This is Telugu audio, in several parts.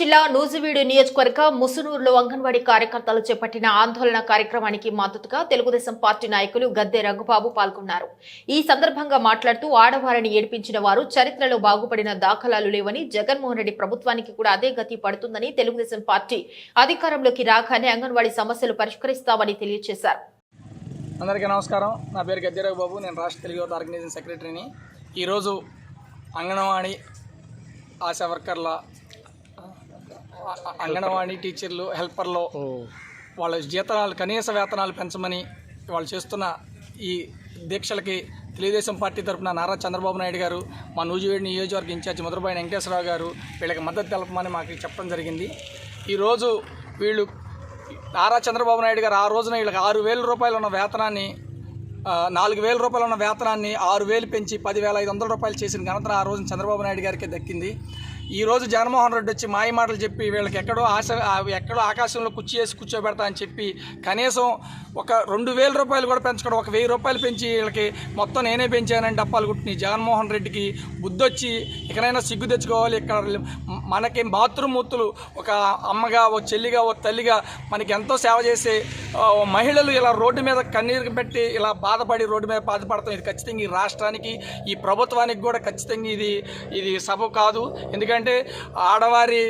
జిల్లా నూజివీడు నియోజకవర్గ ముసునూరులో అంగన్వాడీ కార్యకర్తలు చేపట్టిన ఆందోళన కార్యక్రమానికి మద్దతుగా తెలుగుదేశం పార్టీ నాయకులు గద్దె రఘుబాబు పాల్గొన్నారు. ఈ సందర్భంగా మాట్లాడుతూ ఆడవారిని ఏడిపించిన వారు చరిత్రలో బాగుపడిన దాఖలాలు లేవని జగన్మోహన్ రెడ్డి ప్రభుత్వానికి కూడా అదే గతి పడుతుందని తెలుగుదేశం పార్టీ అధికారంలోకి రాగానే అంగన్వాడీ సమస్యలు పరిష్కరిస్తామని తెలియజేశారు. అందరికీ నమస్కారం. నా పేరు గద్దె బాబు నేను రాష్ట్ర తెలుగు ఆర్గనైజేషన్ సెక్రటరీని. ఈరోజు అంగన్వాడీ ఆశా వర్కర్ల అంగన్వాడీ టీచర్లు హెల్పర్లు వాళ్ళ జీతాలు కనీస వేతనాలు పెంచమని వాళ్ళు చేస్తున్న ఈ దీక్షలకి తెలుగుదేశం పార్టీ తరఫున నారా చంద్రబాబు నాయుడు గారు మా నూజివేడి నియోజకవర్గ ఇన్ఛార్జి ముద్రబాయి వెంకటేశ్వరరావు గారు వీళ్ళకి మద్దతు తెలపమని మాకు చెప్పడం జరిగింది. ఈరోజు వీళ్ళు నారా చంద్రబాబు నాయుడు గారు ఆ రోజున వీళ్ళకి ఆరు వేల రూపాయలు ఉన్న వేతనాన్ని నాలుగు వేల రూపాయలు ఉన్న వేతనాన్ని ఆరు వేలు పెంచి పదివేల ఐదు వందల రూపాయలు చేసిన ఘనత ఆ రోజున చంద్రబాబు నాయుడు గారికి దక్కింది. ఈరోజు జగన్మోహన్ రెడ్డి వచ్చి మాయ మాటలు చెప్పి వీళ్ళకి ఎక్కడో ఆశ ఎక్కడో ఆకాశంలో కుర్చీ వేసి కూర్చోబెడతా అని చెప్పి కనీసం ఒక రెండు వేల రూపాయలు కూడా పెంచుకోవడం ఒక వెయ్యి రూపాయలు పెంచి వీళ్ళకి మొత్తం నేనే పెంచానని డప్పాలు కుట్టిన జగన్మోహన్ రెడ్డికి బుద్ధొచ్చి ఇకనైనా సిగ్గు తెచ్చుకోవాలి ఇక్కడ మనకి బాత్రూమ్ ఒక అమ్మగా ఓ చెల్లిగా ఓ తల్లిగా మనకి ఎంతో సేవ చేసే మహిళలు ఇలా రోడ్డు మీద కన్నీరు పెట్టి ఇలా బాధపడి రోడ్డు మీద బాధపడతాం. ఇది ఖచ్చితంగా ఈ రాష్ట్రానికి ఈ ప్రభుత్వానికి కూడా ఖచ్చితంగా ఇది ఇది సభ కాదు. ఎందుకంటే ఆడవారి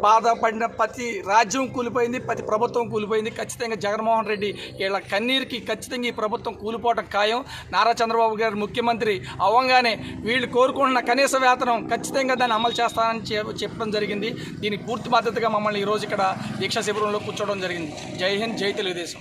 బాధపడిన ప్రతి రాజ్యం కూలిపోయింది ప్రతి ప్రభుత్వం కూలిపోయింది. ఖచ్చితంగా జగన్మోహన్ రెడ్డి ఇలా కన్నీరుకి ఖచ్చితంగా ఈ ప్రభుత్వం కూలిపోవటం ఖాయం. నారా చంద్రబాబు గారు ముఖ్యమంత్రి అవ్వంగానే వీళ్ళు కోరుకుంటున్న కనీస వేతనం ఖచ్చితంగా దాన్ని అమలు చేస్తానని చె- చెప్పడం జరిగింది. దీనికి పూర్తి బాధ్యతగా మమ్మల్ని ఈరోజు ఇక్కడ దీక్షా శిబిరంలో కూర్చోవడం జరిగింది. జై హింద్ జై తెలుగుదేశం.